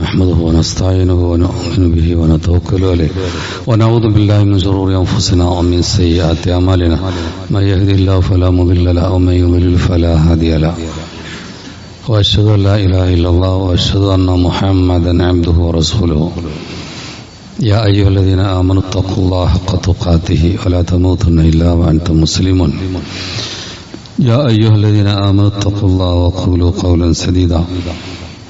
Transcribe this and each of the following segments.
نحمده ونستعينه ونؤمن به ونتوكل عليه. ونعوذ بالله من شرور أنفسنا ومن سيئات أعمالنا. من يهد الله فلا مضل له ومن يضلل فلا هادي له. وأشهد أن لا إله إلا الله وأشهد أن محمدا عبده ورسوله. يا أيها الذين آمنوا اتقوا الله حق تقاته ولا تموتن إلا وأنتم مسلمون. يا أيها الذين آمنوا اتقوا الله وقولوا قولا سديدا.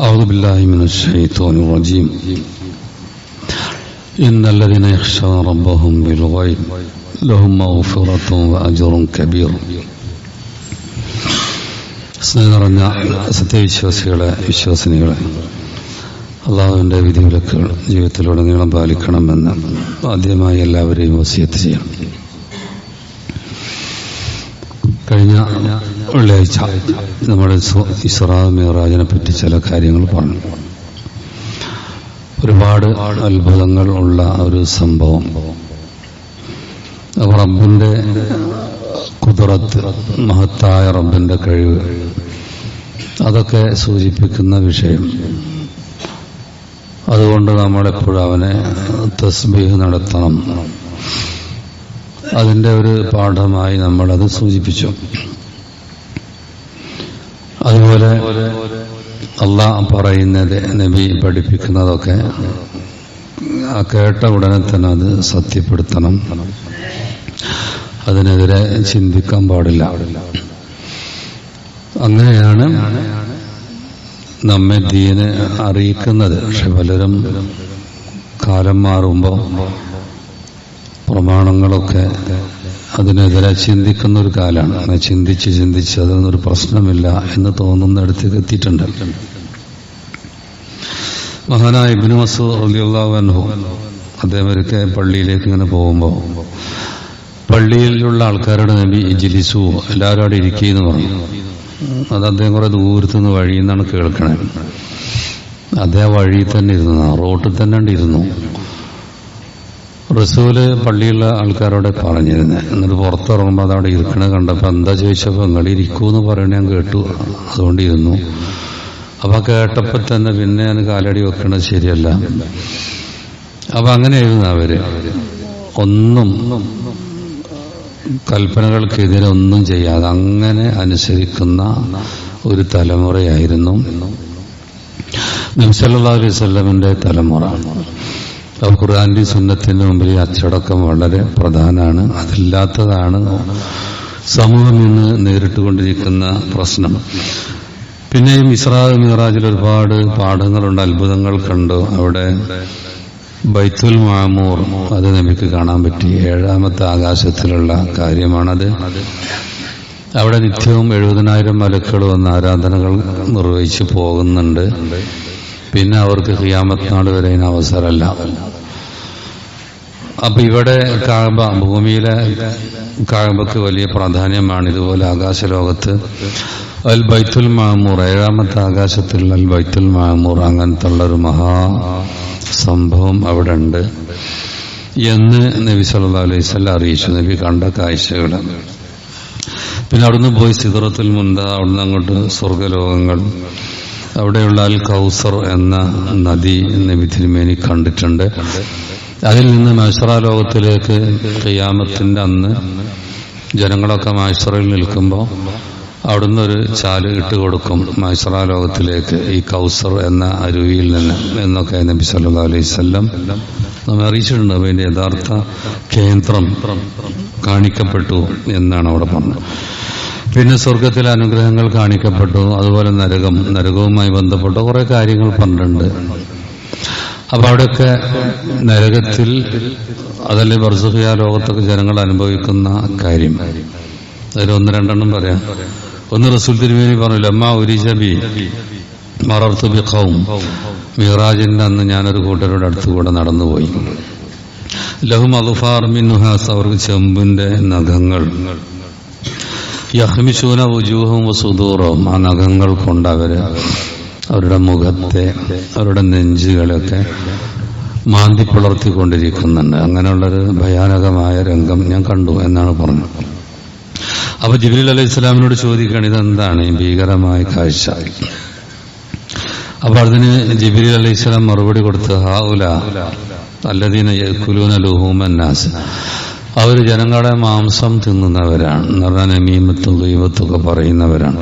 أعوذ بالله من الشيطان الرجيم إن الذين يخشون ربهم بالغيب لهم مغفرة وأجر كبير സ്നേഹം നിറഞ്ഞ സത്യവിശ്വാസികളെ വിശ്വാസിനികളെ അള്ളാഹുവിൻ്റെ വിധിവിലക്കുകൾ ജീവിതത്തിലുടനീളം പാലിക്കണമെന്ന് ആദ്യമായി എല്ലാവരെയും വസിയത്ത് ചെയ്യാം കഴിഞ്ഞ വെള്ളിയാഴ്ച നമ്മുടെ ഇസ്രാ മിറാജിനെ പറ്റി ചില കാര്യങ്ങൾ പറഞ്ഞു. ഒരുപാട് അത്ഭുതങ്ങൾ ഉള്ള ഒരു സംഭവം. റബ്ബിന്റെ കുതിറത്ത് മഹത്തായ റബ്ബിന്റെ കഴിവ്. അതൊക്കെ സൂചിപ്പിക്കുന്ന വിഷയം. അതുകൊണ്ട് നമ്മളെപ്പോഴും അവനെ തസ്ബീഹ് നടത്തണം. അതിന്റെ ഒരു പാഠമായി നമ്മളത് സൂചിപ്പിച്ചു. അതുപോലെ അള്ളാഹ് പറയുന്നത് നബി പഠിപ്പിക്കുന്നതൊക്കെ കേട്ട ഉടനെ തന്നെ അത് സത്യപ്പെടുത്തണം. അതിനെതിരെ ചിന്തിക്കാൻ പാടില്ല. അങ്ങനെയാണ് നമ്മെ ദീന് അറിയിക്കുന്നത്. പക്ഷെ പലരും കാലം മാറുമ്പോൾ പ്രമാണങ്ങളൊക്കെ അതിനെതിരെ ചിന്തിക്കുന്ന ഒരു കാലമാണ് ചിന്തിച്ച് ചിന്തിച്ച് അതൊന്നൊരു പ്രശ്നമില്ല എന്ന് തോന്നുന്ന തോന്നുന്നിടത്തേക്ക് എത്തിയിട്ടുണ്ട്. മഹാനായ ഇബിന് മസൂദ് അലിയുള്ളാഹു അദ്ദേഹം ഒരിക്കൽ പള്ളിയിലേക്ക് ഇങ്ങനെ പോകുമ്പോൾ പള്ളിയിലുള്ള ആൾക്കാരോട് നബി ജിലിസു എല്ലാവരും അവിടെ ഇരിക്കുന്നു പറഞ്ഞു. അത് അദ്ദേഹം കുറെ ദൂരത്തുനിന്ന് വഴിയിൽ നിന്നാണ് കേൾക്കണേ. അദ്ദേഹം വഴിയിൽ തന്നെ ഇരുന്നു. റോട്ടിൽ തന്നെ ഇരുന്നു. റസൂൽ പള്ളിയുള്ള ആൾക്കാരോട് പറഞ്ഞിരുന്നത് എന്നിട്ട് പുറത്തിറങ്ങുമ്പോൾ അതവിടെ ഇരിക്കണ കണ്ടപ്പോൾ എന്താ ചോദിച്ചപ്പോൾ നിങ്ങൾ ഇരിക്കൂ എന്ന് പറയണ ഞാൻ കേട്ടു. അതുകൊണ്ട് ഇരുന്നു അപ്പൊ കേട്ടപ്പോൾ തന്നെ പിന്നെ ഞാൻ കാലടി വെക്കണത് ശരിയല്ല. അപ്പൊ അങ്ങനെയായിരുന്നു അവർ. ഒന്നും കൽപ്പനകൾക്കെതിരെ ഒന്നും ചെയ്യാതെ അങ്ങനെ അനുസരിക്കുന്ന ഒരു തലമുറയായിരുന്നു. നബ്സല്ലാ അലൈഹി സ്വല്ലമിന്റെ തലമുറ. ഖുർആാന്റെ സുന്നത്തിന്റെ മുമ്പിൽ അച്ചടക്കം വളരെ പ്രധാനമാണ്. അതില്ലാത്തതാണ് സമൂഹം ഇന്ന് നേരിട്ടുകൊണ്ടിരിക്കുന്ന പ്രശ്നം. പിന്നെയും ഇസ്രാ മിറാജിൽ ഒരുപാട് പാഠങ്ങളുണ്ട് അത്ഭുതങ്ങൾ കണ്ടു. അവിടെ ബൈത്തുൽ മാമൂർ അത് നമുക്ക് കാണാൻ പറ്റി. ഏഴാമത്തെ ആകാശത്തിലുള്ള കാര്യമാണത്. അവിടെ നിത്യവും എഴുപതിനായിരം മലക്കൾ വന്ന് ആരാധനകൾ നിർവഹിച്ചു പോകുന്നുണ്ട്. പിന്നെ അവർക്ക് ഖിയാമത്ത് നാട് വരെ അതിന് അവസരമല്ല. അപ്പൊ ഇവിടെ കാബ ഭൂമിയിലെ കാബക്ക് വലിയ പ്രാധാന്യമാണ് ഇതുപോലെ ആകാശലോകത്ത്. അൽ ബൈത്തുൽ മാമൂർ ഏഴാമത്തെ ആകാശത്തിൽ അൽ ബൈത്തുൽ മാമൂർ അങ്ങനത്തെ ഉള്ളൊരു മഹാ സംഭവം അവിടെ ഉണ്ട് എന്ന് നബി സല്ലാ അലൈഹി സ്വല്ലം അറിയിച്ചു. നബി കണ്ട കാഴ്ചകൾ പിന്നെ അവിടുന്ന് പോയി സിദറത്തുൽ മുന്ത അവിടുന്ന് അങ്ങോട്ട് സ്വർഗലോകങ്ങൾ അവിടെയുള്ള അൽ കൗസർ എന്ന നദി നബി തിരുമേനി കണ്ടിട്ടുണ്ട്. അതിൽ നിന്ന് മൈസറ ലോകത്തിലേക്ക് ഖിയാമത്തിന്റെ അന്ന് ജനങ്ങളൊക്കെ മൈസറയിൽ നിൽക്കുമ്പോൾ അവിടുന്ന് ഒരു ചാൽ ഇട്ട് കൊടുക്കും മൈസറ ലോകത്തിലേക്ക് ഈ കൗസർ എന്ന അരുവിയിൽ നിന്ന് എന്നൊക്കെ നബി സല്ലാ സ്വല്ലം നമ്മെ അറിയിച്ചിട്ടുണ്ട്. അതിന്റെ യഥാർത്ഥ കേന്ദ്രം കാണിക്കപ്പെട്ടു എന്നാണ് അവിടെ പറഞ്ഞത്. പിന്നെ സ്വർഗത്തിലെ അനുഗ്രഹങ്ങൾ കാണിക്കപ്പെട്ടു അതുപോലെ നരകം നരകവുമായി ബന്ധപ്പെട്ട കുറെ കാര്യങ്ങൾ പറഞ്ഞിട്ടുണ്ട് അപ്പൊ അവിടെയൊക്കെ നരകത്തിൽ അതല്ലേ ബർസുഖിയ ലോകത്തൊക്കെ ജനങ്ങൾ അനുഭവിക്കുന്ന കാര്യം. അതിൽ ഒന്ന് രണ്ടെണ്ണം പറയാം. ഒന്ന് റസൂൽ തിരുമേനി പറഞ്ഞു ലമ്മ ഉരിജബി മറർത്തു ബിഖവും മിറാജിന്റെ അന്ന് ഞാനൊരു കൂട്ടരുടെ അടുത്തുകൂടെ നടന്നുപോയി. ലഹും മിൻ ഹാസ് അവർക്ക് ചെമ്പിന്റെ നഖങ്ങൾ. യഹ്മിശൂന ഉജൂഹവും സുദൂറവും ആ നഖങ്ങൾ കൊണ്ട് അവർ. അവരുടെ മുഖത്തെ അവരുടെ നെഞ്ചുകളൊക്കെ മാന്തി പുലർത്തിക്കൊണ്ടിരിക്കുന്നുണ്ട്. അങ്ങനെയുള്ളൊരു ഭയാനകമായ രംഗം ഞാൻ കണ്ടു എന്നാണ് പറഞ്ഞത്. അപ്പൊ ജിബ്രീൽ അലൈഹി ഇസ്ലാമിനോട് ചോദിക്കുകയാണ് ഇതെന്താണ്? ഈ ഭീകരമായ കാഴ്ച? അപ്പൊ അതിന് ജിബ്രീൽ അലൈഹി ഇസ്ലാം മറുപടി കൊടുത്ത് ഹാഉല അല്ലദീന യക്കുലൂന ലുഹൂമന്നാസ് അവർ ജനങ്ങളുടെ മാംസം തിന്നുന്നവരാണ്. എന്ന് പറഞ്ഞാൽ ദൈവത്തും ഒക്കെ പറയുന്നവരാണ്.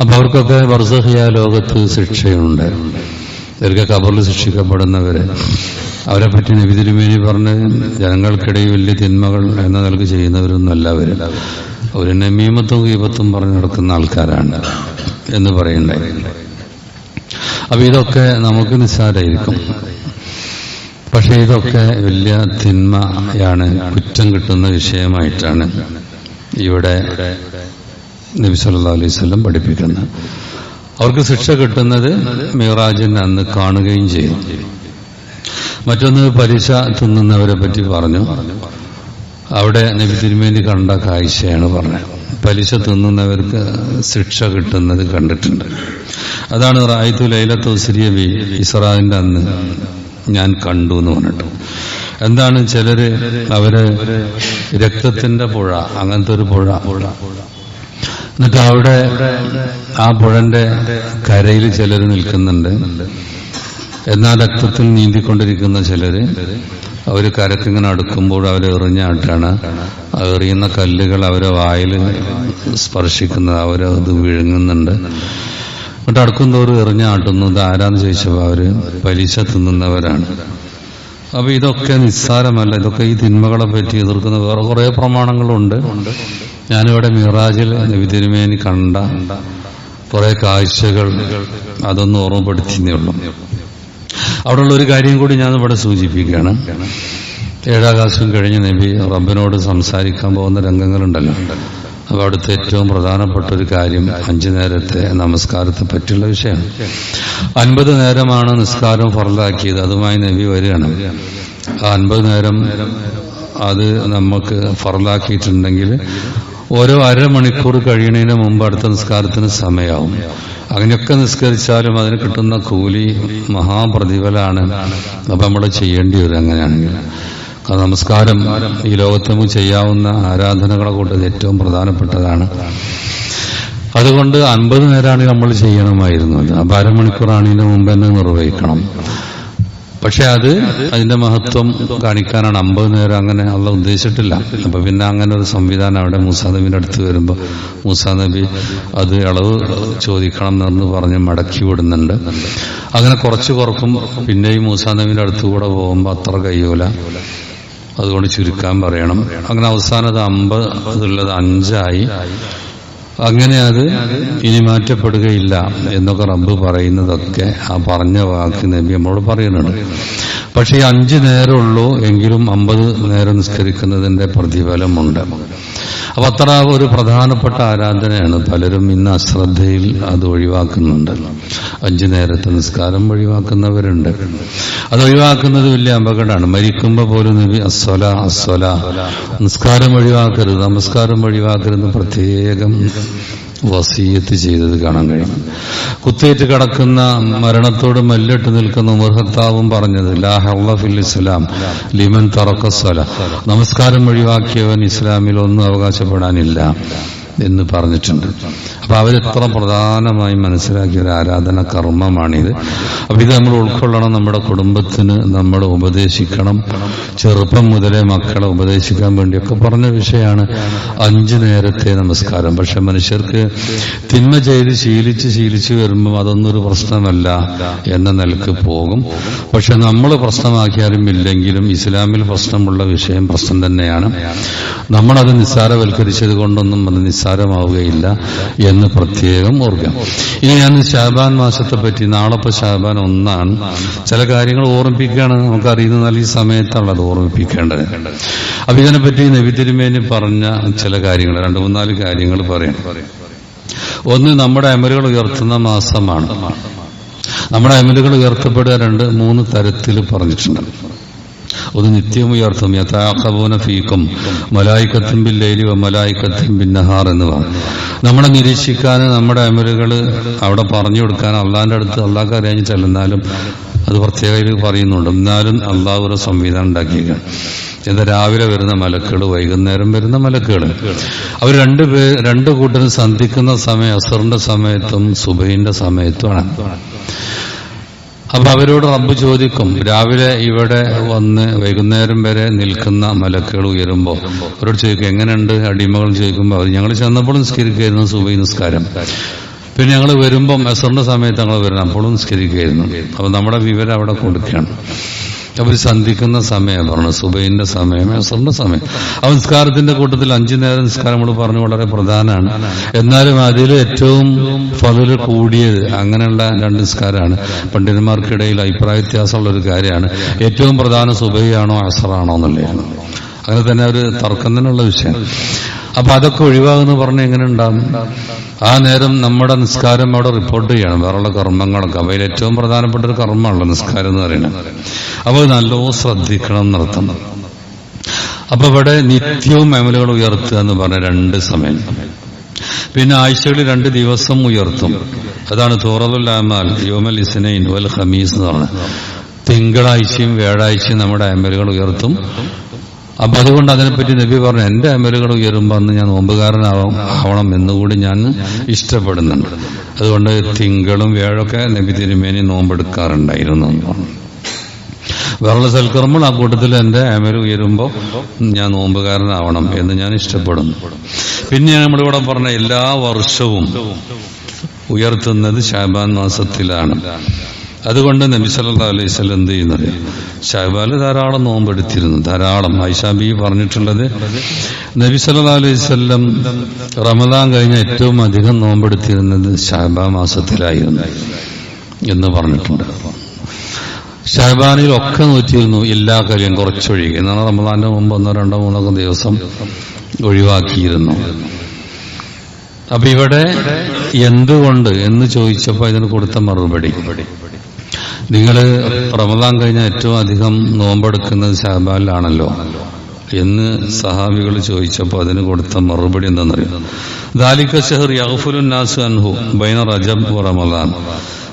അപ്പൊ അവർക്കൊക്കെ വർസഹിയ ലോകത്ത് ശിക്ഷയുണ്ട്. ഇവർക്ക് കബറിൽ ശിക്ഷിക്കപ്പെടുന്നവരെ. അവരെ പറ്റി നബി തിരുമേനി പറഞ്ഞ് ജനങ്ങൾക്കിടയിൽ വലിയ തിന്മകൾ എന്ന നിലയ്ക്ക് ചെയ്യുന്നവരൊന്നും അല്ല അവർ. അവർ നമീമത്തും ഗീപത്തും പറഞ്ഞു നടക്കുന്ന ആൾക്കാരാണ് എന്ന് പറയണ്ടേ അപ്പൊ ഇതൊക്കെ നമുക്ക് നിസ്സാരായിരിക്കും പക്ഷെ ഇതൊക്കെ വലിയ തിന്മയാണ് കുറ്റം കിട്ടുന്ന വിഷയമായിട്ടാണ് ഇവിടെ നബി വസല്ലം പഠിപ്പിക്കുന്നത്. അവർക്ക് ശിക്ഷ കിട്ടുന്നത് മിറാജിന് അന്ന് കാണുകയും ചെയ്യും മറ്റൊന്ന് പലിശ തിന്നുന്നവരെ പറ്റി പറഞ്ഞു. അവിടെ നബി തിരുമേനി കണ്ട കാഴ്ചയാണ് പറഞ്ഞത്. പലിശ തിന്നുന്നവർക്ക് ശിക്ഷ കിട്ടുന്നത് കണ്ടിട്ടുണ്ട്. അതാണ് റായിത്തു സിരിയബി ഇസ്രാവിന്റെ അന്ന് ഞാൻ കണ്ടു എന്ന് പറഞ്ഞിട്ട്. എന്താണ് ചിലര് അവർ രക്തത്തിന്റെ പുഴ അങ്ങനത്തെ ഒരു പുഴ. എന്നിട്ട് അവിടെ ആ പുഴന്റെ കരയിൽ ചിലർ നിൽക്കുന്നുണ്ട്. എന്നാ രക്തത്തിൽ നീന്തിക്കൊണ്ടിരിക്കുന്ന ചിലര് അവർ കരക്കിങ്ങനെ അടുക്കുമ്പോൾ അവർ എറിഞ്ഞാട്ടാണ് എറിയുന്ന കല്ലുകൾ അവരെ വായിൽ സ്പർശിക്കുന്നത് അവരത് വിഴുങ്ങുന്നുണ്ട്. എന്നിട്ട് അടുക്കും തോറും എറിഞ്ഞാട്ടുന്നത് ആരാന്ന് ചോദിച്ചപ്പോൾ അവർ പലിശ തിന്നുന്നവരാണ്. അപ്പൊ ഇതൊക്കെ നിസ്സാരമല്ല ഇതൊക്കെ ഈ തിന്മകളെ പറ്റി എതിർക്കുന്ന വേറെ കുറെ പ്രമാണങ്ങളുണ്ട്. ഞാനിവിടെ മിറാജിൽ വിതിരുമേനി കണ്ട കുറെ കാഴ്ചകൾ അതൊന്നും ഓർമ്മപ്പെടുത്തിയേ ഉള്ളൂ അവിടെയുള്ള ഒരു കാര്യം കൂടി ഞാൻ ഇവിടെ സൂചിപ്പിക്കുകയാണ് ഏഴാകാശം കഴിഞ്ഞ് നബി റബ്ബിനോട് സംസാരിക്കാൻ പോകുന്ന രംഗങ്ങളുണ്ടല്ലോ. അപ്പൊ അവിടുത്തെ ഏറ്റവും പ്രധാനപ്പെട്ട ഒരു കാര്യം അഞ്ചു നേരത്തെ നമസ്കാരത്തെ പറ്റിയുള്ള വിഷയമാണ് അൻപത് നേരമാണ് നിസ്കാരം ഫറലാക്കിയത് അതുമായി നബി വരികയാണ്. ആ അൻപത് നേരം അത് നമുക്ക് ഫറലാക്കിയിട്ടുണ്ടെങ്കിൽ ഓരോ അരമണിക്കൂർ കഴിയുന്നതിന് മുമ്പ് അടുത്ത നിസ്കാരത്തിന് സമയമാവും. അങ്ങനെയൊക്കെ നിസ്കരിച്ചാലും അതിന് കിട്ടുന്ന കൂലി മഹാപ്രതിഫലാണ് അപ്പൊ നമ്മൾ ചെയ്യേണ്ടി വരും അങ്ങനെയാണെങ്കിൽ. നമസ്കാരം. ഈ ലോകത്ത് ചെയ്യാവുന്ന ആരാധനകളെ കൂട്ടത്തിൽ ഏറ്റവും പ്രധാനപ്പെട്ടതാണ്. അതുകൊണ്ട് അൻപത് നേരമാണ് നമ്മൾ ചെയ്യണമായിരുന്നു. അപ്പൊ അരമണിക്കൂറാണിന് മുമ്പ് തന്നെ നിർവഹിക്കണം. പക്ഷെ അത് അതിന്റെ മഹത്വം കാണിക്കാനാണ്. അമ്പത് നേരം അങ്ങനെ അള്ള ഉദ്ദേശിച്ചിട്ടില്ല. അപ്പൊ പിന്നെ അങ്ങനെ ഒരു സംവിധാനം അവിടെ മൂസാ നബിന്റെ അടുത്ത് വരുമ്പോൾ മൂസാ നബി അത് ഇളവ് ചോദിക്കണം എന്ന് പറഞ്ഞ് മടക്കി വിടുന്നുണ്ട്. അങ്ങനെ കുറച്ച് കുറക്കും. പിന്നെയും മൂസാ നബിന്റെ അടുത്ത് കൂടെ പോകുമ്പോ അത്ര കഴിയൂല. അതുകൊണ്ട് ചുരുക്കാൻ പറയണം. അങ്ങനെ അവസാനം അത് അമ്പത് ഉള്ളത് അഞ്ചായി. അങ്ങനെ അത് ഇനി മാറ്റപ്പെടുകയില്ല എന്നൊക്കെ റബ്ബ് പറയുന്നതൊക്കെ ആ പറഞ്ഞ വാക്ക് നബി നമ്മളോട് പറയുന്നുണ്ട്. പക്ഷേ ഈ അഞ്ച് നേരമുള്ളൂ എങ്കിലും അമ്പത് നേരം നിസ്കരിക്കുന്നതിന്റെ പ്രതിഫലമുണ്ട്. അപ്പൊ അത്ര ഒരു പ്രധാനപ്പെട്ട ആരാധനയാണ്. പലരും ഇന്ന് അശ്രദ്ധയിൽ അത് ഒഴിവാക്കുന്നുണ്ട് അഞ്ചു നേരത്തെ നിസ്കാരം ഒഴിവാക്കുന്നവരുണ്ട്. അത് ഒഴിവാക്കുന്നത് വലിയ അപകടമാണ്. മരിക്കുമ്പോ പോലും നബി അസ്വല അസ്വല. നിസ്കാരം ഒഴിവാക്കരുത് നമസ്കാരം ഒഴിവാക്കരുത് പ്രത്യേകം വസീയത്ത് ചെയ്തത് കാണാൻ കഴിയും. കുത്തേറ്റ് കിടക്കുന്ന മരണത്തോട് മല്ലിട്ട് നിൽക്കുന്ന ഉമർഹത്താവും പറഞ്ഞത് ലാ ഹൗള ഫിൽ ഇസ്ലാം ലിമൻ തറക്കസ്വല നമസ്കാരം ഒഴിവാക്കിയവൻ ഇസ്ലാമിൽ ഒന്നും അവകാശപ്പെടാനില്ല. എന്ന് പറഞ്ഞിട്ടുണ്ട്. അപ്പൊ അവരെത്ര പ്രധാനമായി മനസ്സിലാക്കിയ ഒരു ആരാധന കർമ്മമാണിത്. അപ്പൊ ഇത് നമ്മൾ ഉൾക്കൊള്ളണം നമ്മുടെ കുടുംബത്തിന് നമ്മൾ ഉപദേശിക്കണം. ചെറുപ്പം മുതലേ മക്കളെ ഉപദേശിക്കാൻ വേണ്ടിയൊക്കെ പറഞ്ഞ വിഷയമാണ്. അഞ്ചു നേരത്തെ നമസ്കാരം. പക്ഷെ മനുഷ്യർക്ക് തിന്മ ചെയ്ത് ശീലിച്ച് ശീലിച്ച് വരുമ്പോൾ അതൊന്നൊരു പ്രശ്നമല്ല. എന്ന നിലയ്ക്ക് പോകും. പക്ഷെ നമ്മൾ പ്രശ്നമാക്കിയാലും ഇല്ലെങ്കിലും ഇസ്ലാമിൽ പ്രശ്നമുള്ള വിഷയം പ്രശ്നം തന്നെയാണ്. നമ്മളത് നിസ്സാരവൽക്കരിച്ചത് കൊണ്ടൊന്നും അത് നിസ്സാരമാവുകയില്ല എന്ന് പ്രത്യേകം ഓർക്കാം. ഇനി ഞാൻ ഷാബാൻ മാസത്തെ പറ്റി നാളെപ്പോ ഷാബാൻ ഒന്നാണ്. ചില കാര്യങ്ങൾ ഓർമ്മിപ്പിക്കുകയാണ്. നമുക്ക് അറിയുന്ന ഈ സമയത്താണ് അത് ഓർമ്മിപ്പിക്കേണ്ടത്. അപ്പൊ ഇതിനെപ്പറ്റി നബി തിരുമേനി പറഞ്ഞ ചില കാര്യങ്ങൾ രണ്ട് മൂന്നാൽ കാര്യങ്ങൾ പറയാം. ഒന്ന് നമ്മുടെ അമലുകൾ ഉയർത്തുന്ന മാസമാണ്. നമ്മുടെ അമലുകൾ ഉയർത്തപ്പെടുക രണ്ട് മൂന്ന് തരത്തിൽ പറഞ്ഞിട്ടുണ്ട്. ഒന്ന് നിത്യം ഉയർത്തും. യഥാഖബൂന ഫീക്കും മലായിക്കത്തും ബില്ലേലി മലായിക്കത്തും ബിന്നഹാർ പറഞ്ഞു നമ്മളെ നിരീക്ഷിക്കാൻ നമ്മുടെ അമലുകൾ അവിടെ പറഞ്ഞു കൊടുക്കാൻ അള്ളാഹിന്റെ അടുത്ത് അള്ളാഹ് അറിയാൻ ചെല്ലുന്നാലും അത് പ്രത്യേകം പറയുന്നുണ്ട്. എന്നാലും അള്ളാഹ് ഒരു സംവിധാനം ഉണ്ടാക്കിയത് എന്താ രാവിലെ വരുന്ന മലക്കുകൾ വൈകുന്നേരം വരുന്ന മലക്കുകൾ. അവർ രണ്ട് പേ രണ്ട് കൂട്ടരും സന്ധിക്കുന്ന സമയം അസറിന്റെ സമയത്തും സുബൈന്റെ സമയത്തുമാണ്. അപ്പൊ അവരോട് റബ്ബ് ചോദിക്കും രാവിലെ ഇവിടെ വന്ന് വൈകുന്നേരം വരെ നിൽക്കുന്ന മലക്കുകൾ ഉയരുമ്പോൾ അവരോട് ചോദിക്കും എങ്ങനെയുണ്ട്? അടിമകൾ ചോദിക്കുമ്പോൾ ഞങ്ങൾ ചെന്നപ്പോൾ നിസ്കരിക്കുകയായിരുന്നു സുബൈ നിസ്കാരം. പിന്നെ ഞങ്ങൾ വരുമ്പം അസറിന്റെ സമയത്ത് ഞങ്ങൾ വരണം അപ്പോഴും നിസ്കരിക്കുകയായിരുന്നു. അപ്പൊ നമ്മുടെ വിവരം അവിടെ കൊടുക്കുകയാണ്. അവർ സന്ധിക്കുന്ന സമയം പറഞ്ഞു സുബൈന്റെ സമയം അസറിന്റെ സമയം. ആ നിസ്കാരത്തിന്റെ കൂട്ടത്തിൽ അഞ്ചു നേരം നിസ്കാരം നമ്മൾ പറഞ്ഞു വളരെ പ്രധാനമാണ്. എന്നാലും അതിൽ ഏറ്റവും ഫലല് കൂടിയത് അങ്ങനെയുള്ള രണ്ട് നിസ്കാരമാണ്. പണ്ഡിതന്മാർക്കിടയിൽ അഭിപ്രായ വ്യത്യാസമുള്ള ഒരു കാര്യമാണ്. ഏറ്റവും പ്രധാന സുബൈയാണോ അസറാണോ എന്നുള്ളതാണ്. അങ്ങനെ തന്നെ ഒരു തർക്കം തന്നെയുള്ള വിഷയം. അപ്പൊ അതൊക്കെ ഒഴിവാകുന്ന പറഞ്ഞ എങ്ങനെ ഉണ്ടാകും ആ നേരം നമ്മുടെ നിസ്കാരം അവിടെ റിപ്പോർട്ട് ചെയ്യണം. വേറെയുള്ള കർമ്മങ്ങളൊക്കെ. അവയിൽ ഏറ്റവും പ്രധാനപ്പെട്ട ഒരു കർമ്മമാണല്ലോ നിസ്കാരം എന്ന് പറയുന്നത്. അപ്പോൾ നല്ലോ ശ്രദ്ധിക്കണം എന്നർത്ഥം. അപ്പൊ ഇവിടെ നിത്യവും അമലുകൾ ഉയർത്തുക എന്ന് പറഞ്ഞ രണ്ട് സമയം. പിന്നെ ആഴ്ചകളിൽ രണ്ട് ദിവസം ഉയർത്തും. അതാണ് തോറലുൽ ആമാൽ യോമൽ ഇസ്നൈൻ വൽ ഖമീസ് എന്ന് പറഞ്ഞത്. തിങ്കളാഴ്ചയും വ്യാഴാഴ്ചയും നമ്മുടെ അമലുകൾ ഉയർത്തും. അപ്പൊ അതുകൊണ്ട് അതിനെപ്പറ്റി നബി പറഞ്ഞു എന്റെ അമലുകൾ ഉയരുമ്പോ അന്ന് ഞാൻ നോമ്പുകാരനാവും ആവണം എന്നുകൂടി ഞാൻ ഇഷ്ടപ്പെടുന്നുണ്ട്. അതുകൊണ്ട് തിങ്കളും വേഴൊക്കെ നബി തിരുമേനി നോമ്പെടുക്കാറുണ്ടായിരുന്നു വെള്ള സൽക്കർമ്മൾ ആ കൂട്ടത്തിൽ എന്റെ അമൽ ഉയരുമ്പോൾ ഞാൻ നോമ്പുകാരനാവണം എന്ന് ഞാൻ ഇഷ്ടപ്പെടുന്നു. പിന്നെ നമ്മളിവിടെ പറഞ്ഞ എല്ലാ വർഷവും ഉയർത്തുന്നത് ശാബാൻ മാസത്തിലാണ്. അതുകൊണ്ട് നബി സല്ലല്ലാഹു അലൈഹി സ്വലം എന്ത് ചെയ്യുന്നത്? ഷഹബാൽ ധാരാളം നോമ്പെടുത്തിരുന്നു ധാരാളം. ഐഷാബി പറഞ്ഞിട്ടുള്ളത് നബി സല്ലല്ലാഹു അലൈഹി സ്വല്ലം റമദാൻ കഴിഞ്ഞ ഏറ്റവും അധികം നോമ്പെടുത്തിരുന്നത് ഷഹബാ മാസത്തിലായിരുന്നു എന്ന് പറഞ്ഞിട്ടുണ്ട്. ഷഹബാനിൽ ഒക്കെ നോറ്റിരുന്നു എല്ലാ കാര്യം കുറച്ചൊഴികെ എന്നാണ് റമദാന്റെ മുമ്പ് ഒന്നോ രണ്ടോ മൂന്നോ ദിവസം ഒഴിവാക്കിയിരുന്നു. അപ്പൊ ഇവിടെ എന്തുകൊണ്ട് എന്ന് ചോദിച്ചപ്പോ ഇതിന് കൊടുത്ത മറുപടി. നിങ്ങൾ റമദാൻ കഴിഞ്ഞ ഏറ്റവും അധികം നോമ്പെടുക്കുന്നത് ശാബാലിലാണല്ലോ എന്ന് സഹാബികൾ ചോദിച്ചപ്പോൾ അതിന് കൊടുത്ത മറുപടി ഷഹർ യഹഫുലുൻ അൻഹു ബൈന റജബ്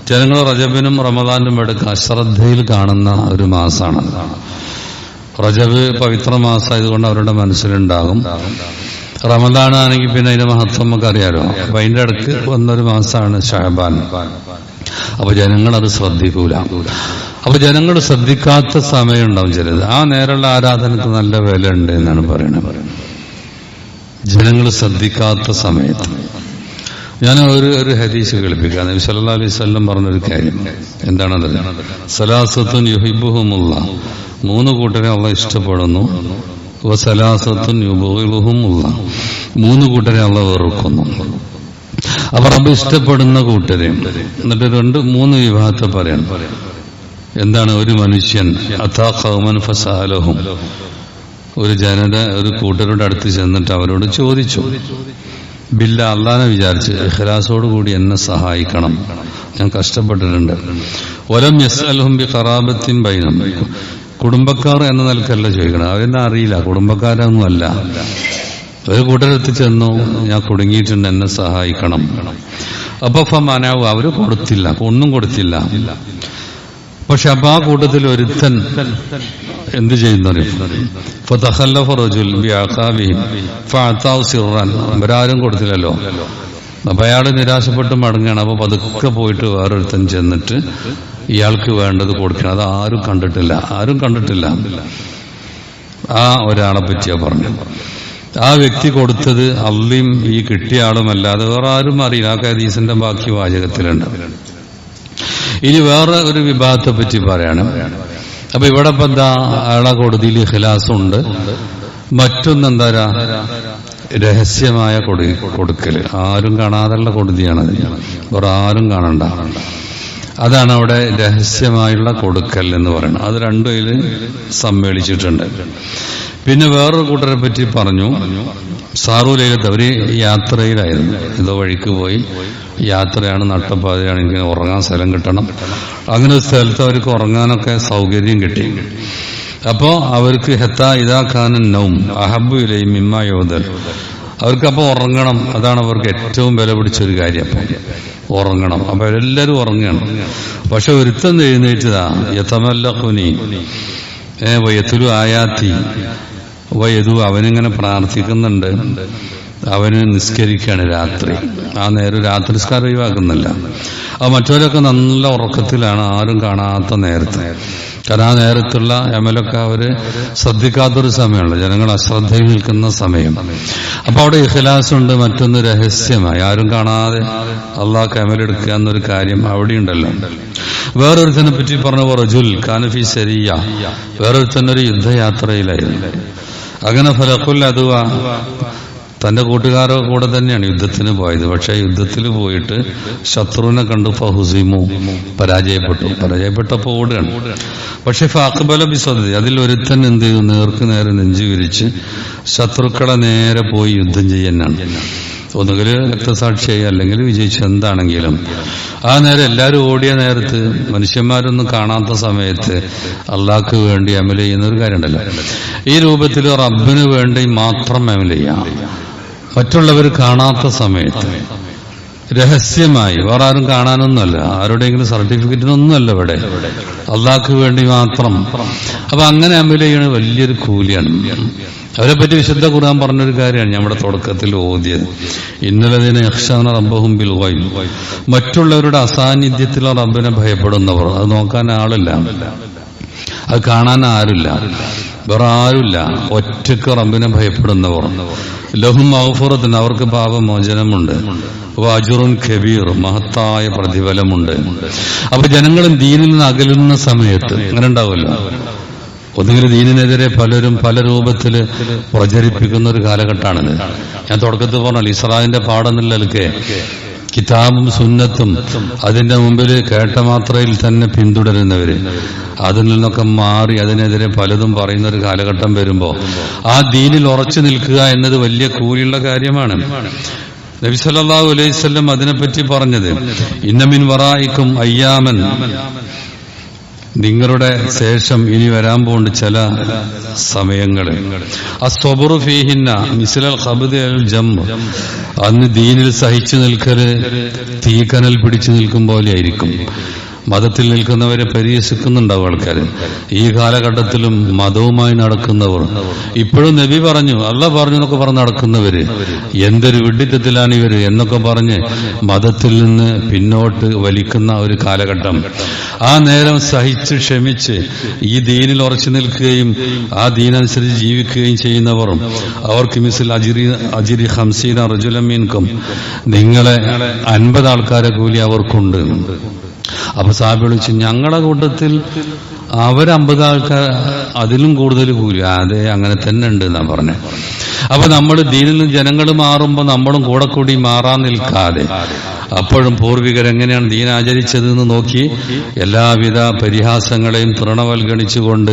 ജനങ്ങൾ റജബിനും റമദാനും എടുക്കുക അശ്രദ്ധയിൽ കാണുന്ന ഒരു മാസമാണ് റജബ് പവിത്ര മാസമായതുകൊണ്ട് അവരുടെ മനസ്സിലുണ്ടാകും. റമദാൻ ആണെങ്കിൽ പിന്നെ അതിന്റെ മഹത്വം നമുക്ക് അറിയാലോ അപ്പൊ അതിന്റെ ഇടയ്ക്ക് വന്നൊരു മാസമാണ് ഷഹബാൻ അപ്പൊ ജനങ്ങൾ അത് ശ്രദ്ധിക്കൂല. അപ്പൊ ജനങ്ങൾ ശ്രദ്ധിക്കാത്ത സമയം ഉണ്ടാവും ചിലത്. ആ നേരമുള്ള ആരാധനക്ക് നല്ല വില ഉണ്ട് എന്നാണ് പറയുന്നത്. ജനങ്ങൾ ശ്രദ്ധിക്കാത്ത സമയത്ത്. ഞാൻ ഒരു ഒരു ഹദീസ് കേൾപ്പിക്കാം. നബി സല്ല അലൈഹി സ്വല്ലം പറഞ്ഞൊരു കാര്യം. എന്താണത്? സലാസത്തുൻ യുഹിബുഹുമുള്ള മൂന്ന് കൂട്ടരെ അള്ള ഇഷ്ടപ്പെടുന്നു. സലാസത്തുൻ യുബുഹുമുള്ള മൂന്ന് കൂട്ടരെ അള്ള വെറുക്കുന്നു. അവർ റബ്ബ് ഇഷ്ടപ്പെടുന്ന കൂട്ടരെ. എന്നിട്ട് രണ്ട് മൂന്ന് വിഭാഗത്തെ പറയാൻ എന്താണ് ഒരു മനുഷ്യൻ ഒരു ജനത ഒരു കൂട്ടരുടെ അടുത്ത് ചെന്നിട്ട് അവരോട് ചോദിച്ചു. ബില്ല അള്ളാനെ വിചാരിച്ച് ഇഖ്ലാസോട് കൂടി എന്നെ സഹായിക്കണം. ഞാൻ കഷ്ടപ്പെട്ടിട്ടുണ്ട്. ഒലം യസ് ബി ഖറാബത്തിൻ ബൈനം കുടുംബക്കാർ എന്ന നിലക്കല്ല ചോദിക്കണം അവരെന്നെ അറിയില്ല. കുടുംബക്കാരൊന്നും അല്ല ഒരു കൂട്ടരെത്തി ചെന്നു. ഞാൻ കുടുങ്ങിയിട്ടുണ്ട് എന്നെ സഹായിക്കണം. അപ്പൊ ഫമാനാവ് അവർ കൊടുത്തില്ല ഒന്നും കൊടുത്തില്ല. പക്ഷെ അപ്പൊ ആ കൂട്ടത്തിൽ ഒരുത്തൻ എന്ത് ചെയ്യുന്ന ഒരാരും കൊടുത്തില്ലല്ലോ. അപ്പൊ അയാൾ നിരാശപ്പെട്ട് മടങ്ങുകയാണ്. അപ്പൊ പതുക്കെ പോയിട്ട് വേറൊരുത്തൻ ചെന്നിട്ട് ഇയാൾക്ക് വേണ്ടത് കൊടുക്കണം. അത് ആരും കണ്ടിട്ടില്ല. ആരും കണ്ടിട്ടില്ല. ആ ഒരാളെ പറ്റിയാ പറഞ്ഞു ആ വ്യക്തി കൊടുത്തത് അള്ളിയും ഈ കിട്ടിയ ആളുമല്ലാതെ വേറെ ആരും അറിയില്ല. ആ കദീസിന്റെ ബാക്കി വാചകത്തിലുണ്ട്. ഇനി വേറെ ഒരു വിഭാഗത്തെ പറ്റി പറയണം. അപ്പൊ ഇവിടെ ഇപ്പൊ എന്താ അയാളെ കൊടുതിയിൽ ഖിലാസുണ്ട്. മറ്റൊന്നെന്താ രഹസ്യമായ കൊടു കൊടുക്കൽ. ആരും കാണാതെയുള്ള കൊടുതിയാണ് വേറെ ആരും കാണണ്ട. അതാണ് അവിടെ രഹസ്യമായുള്ള കൊടുക്കൽ എന്ന് പറയുന്നത്. അത് രണ്ടു ഇതിൽ സമ്മേളിച്ചിട്ടുണ്ട്. പിന്നെ വേറൊരു കൂട്ടരെ പറ്റി പറഞ്ഞു. സാറൂലയിലത്തെ അവർ യാത്രയിലായിരുന്നു. ഏതോ വഴിക്ക് പോയി. യാത്രയാണ് നട്ടപ്പാതയാണ് എനിക്ക് ഉറങ്ങാൻ സ്ഥലം കിട്ടണം. അങ്ങനെ ഒരു സ്ഥലത്ത് അവർക്ക് ഉറങ്ങാനൊക്കെ സൗകര്യം കിട്ടി. അപ്പോ അവർക്ക് ഹെത്ത ഇതാ ഖാനൻ നൗം അഹബു ഇലയും മിമ്മ യോദൽ അവർക്ക് അപ്പോൾ ഉറങ്ങണം. അതാണ് അവർക്ക് ഏറ്റവും വില പിടിച്ചൊരു കാര്യം. അപ്പം ഉറങ്ങണം. അപ്പൊ എല്ലാവരും ഉറങ്ങണം പക്ഷെ ഒരുത്തം എഴുന്നേറ്റതാ. യഥമല്ല കുനി ഏ വയത്തുരു ആയാത്തി. വയതു അവനിങ്ങനെ പ്രാർത്ഥിക്കുന്നുണ്ട്. അവന് നിസ്കരിക്കുകയാണ് രാത്രി. ആ നേരം രാത്രി സ്കാരം ഒഴിവാക്കുന്നില്ല. ആ മറ്റവരൊക്കെ നല്ല ഉറക്കത്തിലാണ് ആരും കാണാത്ത നേരത്തെ. കാരണം ആ നേരത്തുള്ള എമലൊക്കെ അവർ ശ്രദ്ധിക്കാത്തൊരു സമയമുണ്ട് ജനങ്ങൾ അശ്രദ്ധയിൽ നിൽക്കുന്ന സമയം. അപ്പൊ അവിടെ ഇഖലാസുണ്ട് മറ്റൊന്ന് രഹസ്യമായി. ആരും കാണാതെ അള്ളാഹ് എമലെടുക്കുക എന്നൊരു കാര്യം അവിടെ ഉണ്ടല്ലോ വേറൊരുത്തനെ പറ്റി പറഞ്ഞ റജുൽ കാനഫി ശരിയ. വേറൊരുത്തനൊരു യുദ്ധയാത്രയിലായിരുന്നു. അങ്ങനെ ഫലക്കുൽ അതുവ തന്റെ കൂട്ടുകാരോ കൂടെ തന്നെയാണ് യുദ്ധത്തിന് പോയത്. പക്ഷെ യുദ്ധത്തിൽ പോയിട്ട് ശത്രുവിനെ കണ്ടു ഫഹുസിമു പരാജയപ്പെട്ടു. പരാജയപ്പെട്ടപ്പോൾ ഓടുകയാണ്. പക്ഷെ ഫാക്ബല ബിസ്വതി അതിൽ ഒരുത്തൻ എന്ത് ചെയ്തു? നേർക്ക് നേരെ നെഞ്ചു വിരിച്ച് ശത്രുക്കളെ നേരെ പോയി യുദ്ധം ചെയ്യാനാണ്. ഒന്നുകിൽ രക്തസാക്ഷിയായി അല്ലെങ്കിൽ വിജയിച്ചു എന്താണെങ്കിലും. ആ നേരം എല്ലാവരും ഓടിയ നേരത്ത് മനുഷ്യന്മാരൊന്നും കാണാത്ത സമയത്ത് അള്ളാഹ്ക്ക് വേണ്ടി അമൽ ചെയ്യുന്ന ഒരു കാര്യമുണ്ടല്ലോ. ഈ രൂപത്തിൽ റബ്ബിന് വേണ്ടി മാത്രം അമൽ ചെയ്യാം. മറ്റുള്ളവർ കാണാത്ത സമയത്ത് രഹസ്യമായി. വേറെ ആരും കാണാനൊന്നുമല്ല. ആരുടെയെങ്കിലും സർട്ടിഫിക്കറ്റിനൊന്നുമല്ല ഇവിടെ. അള്ളാഹ്ക്ക് വേണ്ടി മാത്രം. അപ്പൊ അങ്ങനെ ചെയ്യണ വലിയൊരു കൂലിയാണ്. അവരെ പറ്റി വിശുദ്ധ ഖുർആൻ പറഞ്ഞൊരു കാര്യമാണ്. നമ്മുടെ തുടക്കത്തിൽ ഓതിയത്. ഇന്നലതിനെ യക്ഷാന റബ്ബഹും ബിൽ ഗൈബ്. മറ്റുള്ളവരുടെ അസാന്നിധ്യത്തിൽ റബ്ബിനെ ഭയപ്പെടുന്നവർ. അത് നോക്കാൻ ആളില്ല. അത് കാണാൻ ആരുമില്ല. വേറെ ആരുമില്ല ഒറ്റയ്ക്ക് റബ്ബിനെ ഭയപ്പെടുന്നവർ. ലഹും മഹഫുറത്തിന് അവർക്ക് പാപമോചനമുണ്ട്. വാജുറുൻ കബീർ മഹത്തായ പ്രതിഫലമുണ്ട്. അപ്പൊ ജനങ്ങളും ദീനിൽ നിന്ന് അകലുന്ന സമയത്ത് അങ്ങനെ ഉണ്ടാവുമല്ലോ. ഒന്നുകിൽ ദീനിനെതിരെ പലരും പല രൂപത്തിൽ പ്രചരിപ്പിക്കുന്ന ഒരു കാലഘട്ടമാണിത്. ഞാൻ തുടക്കത്തിൽ പറഞ്ഞാൽ ഇസ്രായേലിന്റെ പാടെന്നുള്ളതൊക്കെ കിതാബും സുന്നത്തും അതിന്റെ മുമ്പിൽ കേട്ട മാത്രയിൽ തന്നെ പിന്തുടരുന്നവര്. അതിൽ നിന്നൊക്കെ മാറി അതിനെതിരെ പലതും പറയുന്ന ഒരു കാലഘട്ടം വരുമ്പോ ആ ദീനിൽ ഉറച്ചു നിൽക്കുക എന്നത് വലിയ കൂലിയുള്ള കാര്യമാണ്. നബി സല്ലല്ലാഹു അലൈവല്ലം അതിനെപ്പറ്റി പറഞ്ഞത് ഇന്നമിൻ വറായിക്കും അയ്യാമൻ. നിങ്ങളുടെ ശേഷം ഇനി വരാൻ പോകുന്ന ചില സമയങ്ങൾ അസ്വബറു ഫീഹിന്ന മിസിലൽ അന്ന് ദീനിൽ സഹിച്ചു നിൽക്കൽ തീക്കനൽ പിടിച്ചു നിൽക്കും പോലെ ആയിരിക്കും. മതത്തിൽ നിൽക്കുന്നവരെ പരിഹസിക്കുന്നുണ്ടാവും ആൾക്കാർ ഈ കാലഘട്ടത്തിലും മതവുമായി നടക്കുന്നവർ. ഇപ്പോഴും നബി പറഞ്ഞു അല്ല പറഞ്ഞു എന്നൊക്കെ പറഞ്ഞ് നടക്കുന്നവര്. എന്തൊരു വിഡിത്തത്തിലാണ് ഇവർ എന്നൊക്കെ പറഞ്ഞ് മതത്തിൽ നിന്ന് പിന്നോട്ട് വലിക്കുന്ന ഒരു കാലഘട്ടം. ആ നേരം സഹിച്ച് ക്ഷമിച്ച് ഈ ദീനിൽ ഉറച്ചു നിൽക്കുകയും ആ ദീനനുസരിച്ച് ജീവിക്കുകയും ചെയ്യുന്നവർ. അവർക്ക് മിസിൽ അജിരി അജിരി ഹംസീന റജുലമീൻകും നിങ്ങളെ അൻപത് ആൾക്കാരെ കൂലി അവർക്കുണ്ട്. അപ്പൊ സാബ് വിളിച്ചു ഞങ്ങളുടെ കൂട്ടത്തിൽ അവരമ്പത് ആൾക്കാർ അതിലും കൂടുതൽ കൂലി. അതെ അങ്ങനെ തന്നെ ഉണ്ട് എന്നാ പറഞ്ഞത് അപ്പൊ നമ്മൾ നിന്ന് ജനങ്ങൾ മാറുമ്പോൾ നമ്മളും കൂടെ കൂടി മാറാൻ നിൽക്കാതെ അപ്പോഴും പൂർവികർ എങ്ങനെയാണ് ദീൻ ആചരിച്ചതെന്ന് നോക്കി എല്ലാവിധ പരിഹാസങ്ങളെയും തൃണവൽഗണിച്ചുകൊണ്ട്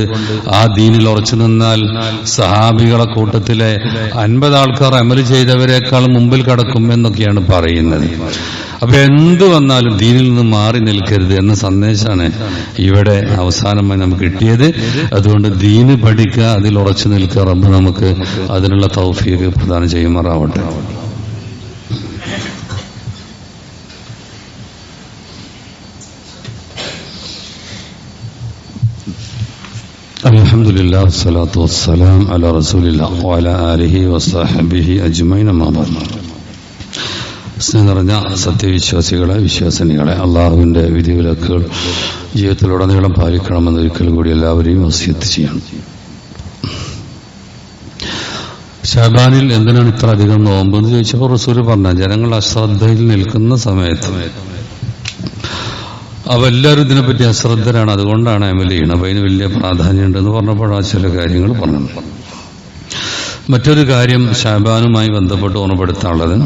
ആ ദീനിൽ ഉറച്ചു നിന്നാൽ സഹാബികളെ കൂട്ടത്തിലെ അൻപത് ആൾക്കാർ അമൽ ചെയ്തവരെക്കാൾ മുമ്പിൽ കടക്കും എന്നൊക്കെയാണ് പറയുന്നത്. അപ്പൊ എന്ത് വന്നാലും ദീനിൽ നിന്ന് മാറി നിൽക്കരുത് എന്ന സന്ദേശമാണ് ഇവിടെ അവസാനമായി നമുക്ക് കിട്ടിയത്. അതുകൊണ്ട് ദീന് പഠിക്കുക അതിൽ ഉറച്ചു നിൽക്കുക. റബ്ബ് നമുക്ക് അതിനുള്ള തൗഫീഖ് പ്രദാനം ചെയ്യുമാറാവട്ടെ. الحمد لله والصلاة والسلام على رسول الله وعلى آله وصحبه أجمعين ما بعد സ്നേഹം നിറഞ്ഞ സത്യവിശ്വാസികളെ വിശ്വാസിനികളെ അള്ളാഹുവിന്റെ വിധിവിലക്കുകൾ ജീവിതത്തിലുടനീളം പാലിക്കണമെന്ന് ഒരിക്കൽ കൂടി എല്ലാവരെയും വസിയത്ത് ചെയ്യണം ഷാബാനിൽ എന്തിനാണ് ഇത്ര അധികം നോമ്പ് എന്ന് ചോദിച്ചപ്പോൾ റസൂല് പറഞ്ഞ ജനങ്ങൾ അശ്രദ്ധയിൽ നിൽക്കുന്ന സമയത്ത് അവ എല്ലാവരും ഇതിനെപ്പറ്റി അശ്രദ്ധരാണ്. അതുകൊണ്ടാണ് എം എൽ എ ചെയ്യണം അപ്പൊ അതിന് വലിയ പ്രാധാന്യമുണ്ടെന്ന് പറഞ്ഞപ്പോൾ ആ ചില കാര്യങ്ങൾ പറഞ്ഞത്. മറ്റൊരു കാര്യം ശാബാനുമായി ബന്ധപ്പെട്ട് ഓർമ്മപ്പെടുത്താനുള്ളത്.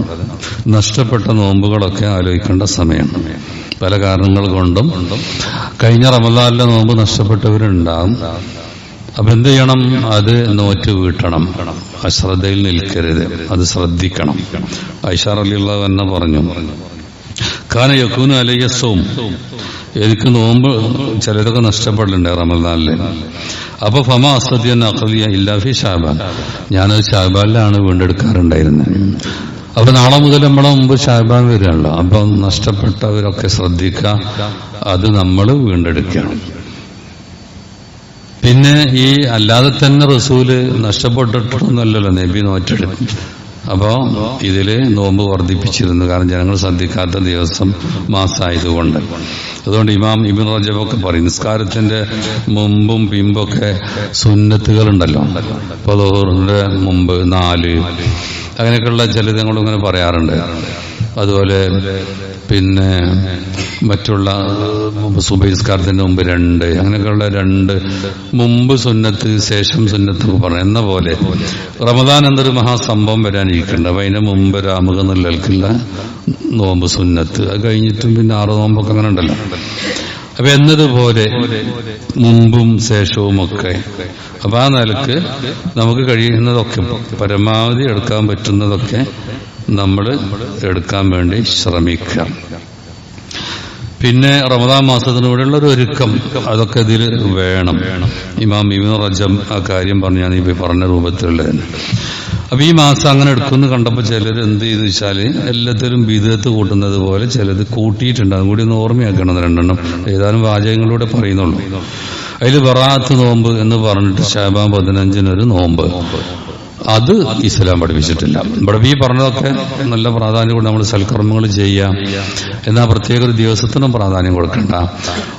നഷ്ടപ്പെട്ട നോമ്പുകളൊക്കെ ആലോചിക്കേണ്ട സമയമാണ് പല കാരണങ്ങൾ കൊണ്ടും കഴിഞ്ഞ റമദാനിലെ നോമ്പ് നഷ്ടപ്പെട്ടവരുണ്ടാകും അപ്പൊ എന്ത് ചെയ്യണം? അത് നോറ്റ് വീട്ടണം. അശ്രദ്ധയിൽ നിൽക്കരുത്. അത് ശ്രദ്ധിക്കണം. ഐഷാർ അലിയുള്ള തന്നെ പറഞ്ഞു. കാന യക്കൂന അലയ്യസവും എനിക്ക് നോമ്പ് ചിലതൊക്കെ നഷ്ടപ്പെടലുണ്ട് റമദാനിൽ. അപ്പൊ ഫമ അസദ്യ അഖലിയ ഇല്ലാഫി ഷാബാൻ. ഞാനത് ഷാബാനിലാണ് വീണ്ടെടുക്കാറുണ്ടായിരുന്നത്. അപ്പൊ നാളെ മുതൽ നമ്മളെ മുമ്പ് ഷാബാൻ വരികയാണല്ലോ. അപ്പൊ നഷ്ടപ്പെട്ടവരൊക്കെ ശ്രദ്ധിക്കുക. അത് നമ്മൾ വീണ്ടെടുക്കണം പിന്നെ ഈ അല്ലാതെ തന്നെ റസൂൽ നഷ്ടപ്പെട്ടിട്ടൊന്നുമല്ലല്ലോ നബി നോറ്റെടുക്കും അപ്പോ ഇതിൽ നോമ്പ് വർദ്ധിപ്പിച്ചിരുന്നു. കാരണം ജനങ്ങൾ ശ്രദ്ധിക്കാത്ത ദിവസം മാസമായതുകൊണ്ട് അതുകൊണ്ട് ഇമാം ഇബിൻ റജബൊക്കെ പറയും നിസ്കാരത്തിന്റെ മുമ്പും പിമ്പൊക്കെ സുന്നത്തുകളുണ്ടല്ലോ. ഉണ്ടല്ലോ പതോറിന്റെ മുമ്പ് നാല്. അങ്ങനെയൊക്കെയുള്ള ചിലത് ഇങ്ങനെ പറയാറുണ്ട്. അതുപോലെ പിന്നെ മറ്റുള്ള സുബൈസ്കാരത്തിന്റെ മുമ്പ് രണ്ട് അങ്ങനെയൊക്കെയുള്ള രണ്ട്. മുമ്പ് സുന്നത്ത് ശേഷം സുന്നത്ത് പറയാം. എന്ന പോലെ. റമദാൻ എന്നൊരു മഹാസംഭവം വരാനിരിക്കുന്നുണ്ട്. അപ്പൊ അതിന് മുമ്പ് രാമുഖ നിലനിൽക്കില്ല. നോമ്പ് സുന്നത്ത്. അത് കഴിഞ്ഞിട്ടും പിന്നെ ആറ് നോമ്പൊക്കെ അങ്ങനെ ഉണ്ടല്ലോ. അപ്പൊ എന്നതുപോലെ മുമ്പും ശേഷവും ഒക്കെ അപ്പൊ ആ നിലയ്ക്ക് നമുക്ക് കഴിയുന്നതൊക്കെ പരമാവധി എടുക്കാൻ പറ്റുന്നതൊക്കെ നമ്മൾ എടുക്കാൻ വേണ്ടി ശ്രമിക്കാം പിന്നെ റമദാൻ മാസത്തിനൂടെയുള്ള ഒരു ഒരുക്കം അതൊക്കെ ഇതിൽ വേണം. ഇമാം ഇബിൻ റജം ആ കാര്യം പറഞ്ഞാൽ ഈ പറഞ്ഞ രൂപത്തിലുള്ളത്. അപ്പൊ ഈ മാസം അങ്ങനെ എടുക്കുമെന്ന് കണ്ടപ്പോൾ ചിലർ എന്ത് ചെയ്തു വെച്ചാൽ എല്ലാത്തിലും ബീതത്ത് കൂട്ടുന്നത് പോലെ ചിലത് കൂട്ടിയിട്ടുണ്ട്. അതും കൂടി ഒന്ന് ഓർമ്മയാക്കണം രണ്ടെണ്ണം. ഏതാനും വാചകങ്ങളിലൂടെ പറയുന്നുള്ളൂ. അതിൽ ബറാത്ത് നോമ്പ് എന്ന് പറഞ്ഞിട്ട് ഷാബാൻ പതിനഞ്ചിനൊരു നോമ്പ്. അത് ഇസ്ലാം പഠിപ്പിച്ചിട്ടില്ല. ഇവിടെ ഈ പറഞ്ഞതൊക്കെ നല്ല പ്രാധാന്യം കൊണ്ട് നമ്മൾ സൽക്കർമ്മങ്ങൾ ചെയ്യാം. എന്നാൽ പ്രത്യേക ഒരു ദിവസത്തിനും പ്രാധാന്യം കൊടുക്കണ്ട.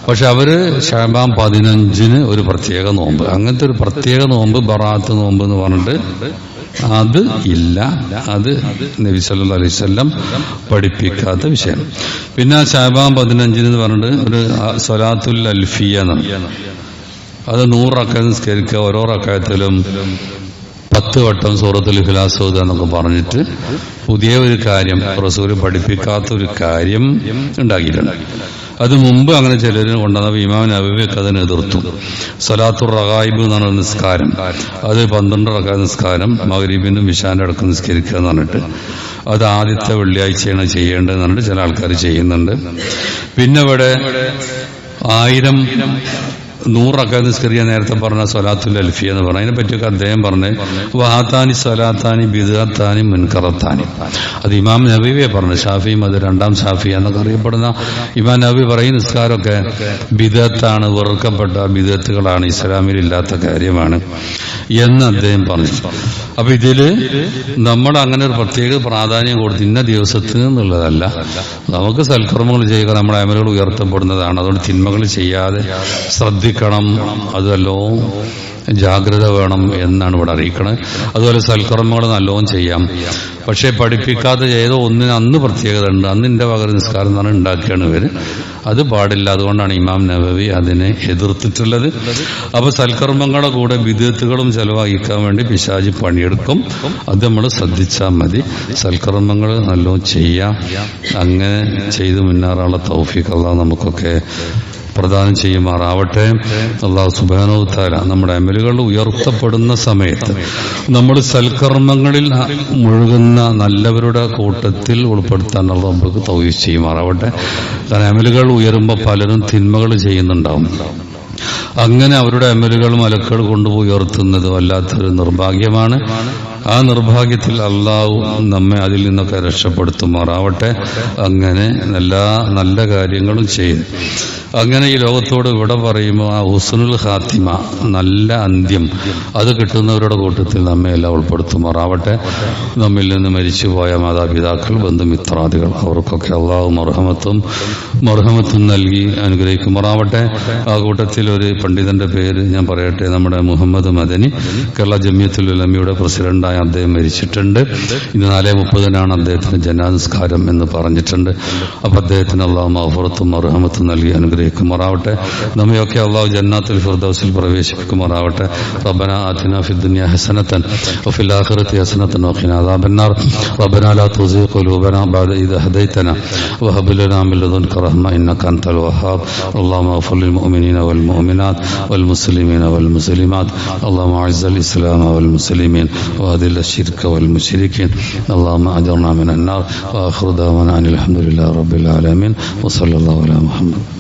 പക്ഷെ അവർ ഷാബാൻ പതിനഞ്ചിന് ഒരു പ്രത്യേക നോമ്പ്. അങ്ങനത്തെ ഒരു പ്രത്യേക നോമ്പ് ബറാത്ത് നോമ്പ് എന്ന് പറഞ്ഞിട്ട് അത് ഇല്ല. അത് നബി സല്ലു അലൈവല്ലം പഠിപ്പിക്കാത്ത വിഷയം. പിന്നെ ഷാബാൻ പതിനഞ്ചിന് എന്ന് പറഞ്ഞിട്ട് ഒരു സൊലാത്തുൽ അൽഫിയ അത് നൂറക്ക നിസ്കരിക്കുക ഓരോ റക്കായത്തിലും പത്ത് വട്ടം സൂറത്തുൽ ഓതുക എന്നൊക്കെ പറഞ്ഞിട്ട് പുതിയ ഒരു കാര്യം റസൂൽ പഠിപ്പിക്കാത്ത ഒരു കാര്യം ഉണ്ടാക്കിയിട്ടുണ്ട്. അത് മുമ്പ് അങ്ങനെ ചിലർ കൊണ്ടുവന്ന ഇമാം അബിബേക്ക് അതിനെ എതിർത്തു. സലാത്തുർ റഗായിബ് എന്നാണ് നിസ്കാരം. അത് പന്ത്രണ്ട് റഹാ നിസ്കാരം മകരീബിനും വിശാന്റെ അടക്കം നിസ്കരിക്കുക എന്ന് പറഞ്ഞിട്ട്. അത് ആദ്യത്തെ വെള്ളിയാഴ്ചയാണ് ചെയ്യേണ്ടതെന്ന് പറഞ്ഞിട്ട് ചില ആൾക്കാർ ചെയ്യുന്നുണ്ട്. പിന്നെ ഇവിടെ ആയിരം നൂറൊക്കെ നിസ്കരിക്കാൻ നേരത്തെ പറഞ്ഞ സ്വലാത്തുൽ അൽഫി എന്ന് പറഞ്ഞു. അതിനെ പറ്റിയൊക്കെ അദ്ദേഹം പറഞ്ഞു. വഹാത്താനി സ്വലാത്താനി ബിദാത്താനി മുൻകറത്താനി. അത് ഇമാം നബിയെ പറഞ്ഞു. ഷാഫിയും അത് രണ്ടാം ഷാഫി എന്നൊക്കെ അറിയപ്പെടുന്ന ഇമാം നബി പറയും നിസ്കാരമൊക്കെ ബിദത്താണ് വെറുക്കപ്പെട്ട ബിദത്തുകളാണ് ഇസ്ലാമിൽ ഇല്ലാത്ത കാര്യമാണ് എന്ന് അദ്ദേഹം പറഞ്ഞു. അപ്പൊ ഇതിൽ നമ്മൾ അങ്ങനെ ഒരു പ്രത്യേക പ്രാധാന്യം കൊടുത്ത് ഇന്ന ദിവസത്തിന് എന്നുള്ളതല്ല. നമുക്ക് സൽക്കർമ്മങ്ങൾ ചെയ്യുക നമ്മുടെ അമലുകൾ ഉയർത്തപ്പെടുന്നതാണ്. അതുകൊണ്ട് തിന്മകൾ ചെയ്യാതെ ശ്രദ്ധിക്കണം അതല്ലോ ജാഗ്രത വേണം എന്നാണ് ഇവിടെ അറിയിക്കണത്. അതുപോലെ സൽക്കർമ്മങ്ങൾ നല്ലോണം ചെയ്യാം. പക്ഷേ പഠിപ്പിക്കാതെ ചെയ്തോ ഒന്നിന് അന്ന് പ്രത്യേകത ഉണ്ട്. അന്ന് എന്റെ പകരം നിസ്കാരം തന്നെ ഉണ്ടാക്കിയാണ് ഇവർ. അത് പാടില്ല. അതുകൊണ്ടാണ് ഇമാം നബവി അതിനെ എതിർത്തിട്ടുള്ളത്. അപ്പോൾ സൽക്കർമ്മങ്ങളുടെ കൂടെ വിദ്യത്തുകളും ചെലവാക്കിക്കാൻ വേണ്ടി പിശാജി പണിയെടുക്കും. അത് നമ്മൾ ശ്രദ്ധിച്ചാൽ മതി. സൽക്കർമ്മങ്ങൾ നല്ലോണം ചെയ്യാം. അങ്ങനെ ചെയ്ത് മുന്നേറാനുള്ള അള്ളാഹ് നമുക്കൊക്കെ പ്രദാനം ചെയ്യുമാറാവട്ടെ. അള്ളാഹു സുബാനോത്താല നമ്മുടെ അമലുകൾ ഉയർത്തപ്പെടുന്ന സമയത്ത് നമ്മൾ സൽക്കർമ്മങ്ങളിൽ മുഴുകുന്ന നല്ലവരുടെ കൂട്ടത്തിൽ ഉൾപ്പെടുത്താൻ നമുക്ക് തൗഫീഖ് ചെയ്യുമാറാവട്ടെ. കാരണം അമലുകൾ ഉയരുമ്പോൾ പലരും തിന്മകൾ ചെയ്യുന്നുണ്ടാവും. അങ്ങനെ അവരുടെ അമലുകൾ മലക്കൾ കൊണ്ടുപോയി ഉയർത്തുന്നത് വല്ലാത്തൊരു നിർഭാഗ്യമാണ്. ആ നിർഭാഗ്യത്തിൽ അള്ളാഹു നമ്മെ അതിൽ നിന്നൊക്കെ രക്ഷപ്പെടുത്തുമാറാവട്ടെ. അങ്ങനെ എല്ലാ നല്ല കാര്യങ്ങളും ചെയ്യും. അങ്ങനെ ഈ ലോകത്തോട് ഇവിടെ പറയുമ്പോൾ ആ ഹുസനുൽ ഖാത്തിമ നല്ല അന്ത്യം. അത് കിട്ടുന്നവരുടെ കൂട്ടത്തിൽ നമ്മെ എല്ലാം ഉൾപ്പെടുത്തുമാറാവട്ടെ. നമ്മിൽ നിന്ന് മരിച്ചുപോയ മാതാപിതാക്കൾ ബന്ധുമിത്രാദികൾ അവർക്കൊക്കെ അള്ളാഹു മർഹമത്തും മർഹമത്തും നൽകി അനുഗ്രഹിക്കുമാറാവട്ടെ. ആ കൂട്ടത്തിൽ ഒരു പണ്ഡിതന്റെ പേര് ഞാൻ പറയട്ടെ. നമ്മുടെ മുഹമ്മദ് മദനി കേരള ജമ്യത്തുൽ ഉലമിയുടെ പ്രസിഡന്റായ അദ്ദേഹം മരിച്ചിട്ടുണ്ട് ഇന്ന് നാല് മുപ്പതിനാണ് അദ്ദേഹത്തിന് ജനാനിസ്കാരം എന്ന് പറഞ്ഞിട്ടുണ്ട് അപ്പൊ അദ്ദേഹത്തിന് അള്ളാഹു മഹഫുറത്തും മർഹമത്തും നൽകി അനുഗ്രഹിക്കുമാറാവട്ടെ നമ്മയൊക്കെ അള്ളാഹു ജന്നാത്തുൽ ഫിർദൗസിൽ പ്രവേശിപ്പിക്കുമാറാവട്ടെ റബ്ബന ആതിന ഫി ദുനിയ ഹസനത്തൻ وفي الآخرة حسنة وقنا عذاب النار ربنا لا تزغ قلوبنا بعد إذ هديتنا وهب لنا من لدنك رحمة إنك أنت الوهاب اللهم اغفر للمؤمنين والمؤمنات والمؤمنات والمسلمين والمسلمات اللهم أعز الإسلام والمسلمين وأذل الشرك والمشركين. اللهم أجرنا من النار وآخر دعوانا أن الحمد لله رب العالمين. وصلى الله على محمد.